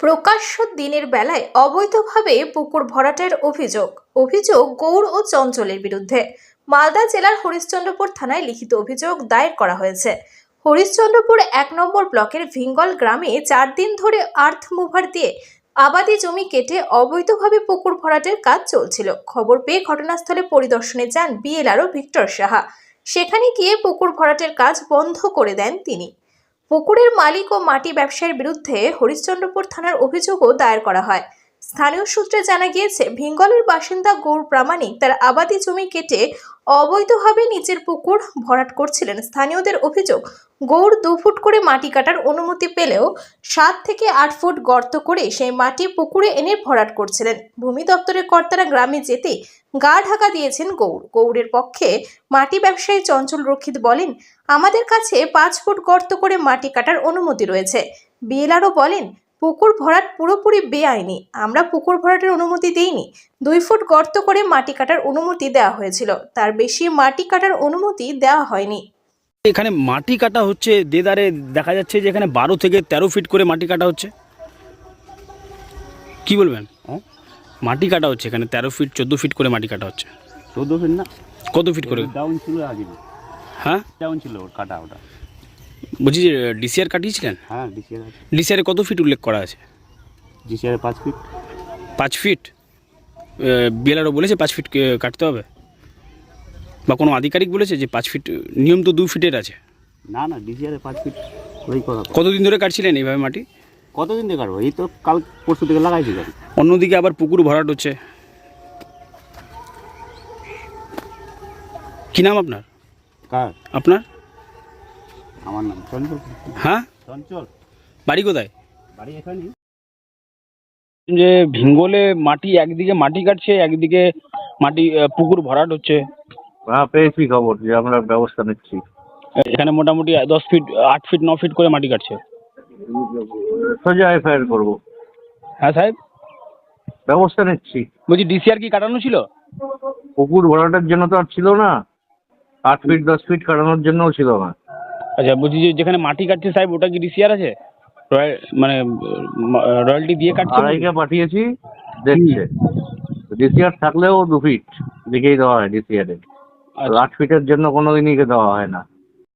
প্রকাশ্য দিনের বেলায় অবৈধভাবে পুকুর ভরাটের অভিযোগ। অভিযোগ গৌর ও চঞ্চলের বিরুদ্ধে। মালদা জেলার হরিশ্চন্দ্রপুর থানায় লিখিত অভিযোগ দায়ের করা হয়েছে। হরিশ্চন্দ্রপুর এক নম্বর ব্লকের ভিঙ্গল গ্রামে চার দিন ধরে আর্থ মুভার দিয়ে আবাদি জমি কেটে অবৈধভাবে পুকুর ভরাটের কাজ চলছিল। খবর পেয়ে ঘটনাস্থলে পরিদর্শনে যান বিএলআরও ভিক্টর সাহা। সেখানে গিয়ে পুকুর ভরাটের কাজ বন্ধ করে দেন তিনি। পুকুরের মালিক ও মাটি ব্যবসায়ীর বিরুদ্ধে হরিশ্চন্দ্রপুর থানার অভিযোগও দায়ের করা হয়। স্থানীয় সূত্রে জানা গিয়েছে ভিঙ্গলের বাসিন্দা গৌর প্রামাণিক তার আবাদি জমি কেটে অবৈধভাবে নিজের পুকুর ভরাট করছিলেন। স্থানীয়দের অভিযোগ, গৌর দু ফুট করে মাটি কাটার অনুমতি পেলেও সাত থেকে আট ফুট গর্ত করে সেই মাটি পুকুরে এনে ভরাট করছিলেন। ভূমি দপ্তরের কর্তারা গ্রামে যেতে গা ঢাকা দিয়েছেন গৌর। গৌড়ের পক্ষে মাটি ব্যবসায়ী চঞ্চল রক্ষিত বলেন, আমাদের কাছে পাঁচ ফুট গর্ত করে মাটি কাটার অনুমতি রয়েছে। বিএলআরও বলেন পুকুর ভরাট পুরোপুরি বেআইনি। আমরা পুকুর ভরাটের অনুমতি দিইনি। দুই ফুট গর্ত করে মাটি কাটার অনুমতি দেওয়া হয়েছিল। তার বেশি মাটি কাটার অনুমতি দেওয়া হয়নি। এখানে মাটি কাটা হচ্ছে দেদারে দেখা যাচ্ছে যে এখানে বারো থেকে তেরো ফিট করে মাটি কাটা হচ্ছে। কি বলবেন? মাটি কাটা হচ্ছে এখানে তেরো ফিট চোদ্দ ফিট করে মাটি কাটা হচ্ছে। চোদ্দ ফিট না? কত ফিট করে? ডাউন ছিল আগে। হ্যাঁ? ডাউন ছিল কাটা ওটা। বলছি যে ডিসিআর কাটিয়েছিলেন? হ্যাঁ ডিসিআর ডিসিআরে কত ফিট উল্লেখ করা আছে? ডিসিআর পাঁচ ফিট পাঁচ ফিট বিএলআরও বলেছে পাঁচ ফিট কাটতে হবে? বা কোনো আধিকারিক বলেছে যে পাঁচ ফিট নিয়ম তো দু ফিটের আছে? না না ডিসিআর পাঁচ ফিট ওই করা কতদিন ধরে কাটছিলেন এইভাবে মাটি? কতদিন ধরে কাটবো? এই তো কাল পরশু থেকে লাগাইছি গাড়ি। অন্যদিকে আবার পুকুর ভরাট হচ্ছে। কি নাম আপনার? কার? আপনার? আমার নাম চঞ্চল। হ্যাঁ? চঞ্চল। বাড়ি কোথায়? বাড়ি এখানে যে ভিঙ্গলে মাটি একদিকে মাটি কাটছে একদিকে মাটি পুকুর ভরাট হচ্ছে। হ্যাঁ পেয়েছি খবর যে আমরা ব্যবস্থা নিচ্ছি। এখানে মোটামুটি দশ ফিট আট ফিট ন ফিট করে মাটি কাটছে। সোজা এফআইআর করব। হ্যাঁ সাহেব? ব্যবস্থা নিচ্ছি। বলছি ডিসিআর কি কাটানো ছিল? পুকুর ভরাটের জন্য তো আর ছিল না। আট ফিট দশ ফিট কাটানোর জন্যও ছিল না। আচ্ছা বলছি যে যেখানে মাটি কাটছে সাহেব ওটা কি ডিসিআর আছে? রয়্যাল মানে রয়্যালটি দিয়ে কাটছে আড়াইকে পাঠিয়েছি দেখছে। ডিসিআর থাকলেও দু ফিট দিকেই দেওয়া হয় ডিসিআরে। আট ফিটের জন্য কোনো দিনই দেওয়া হয় না।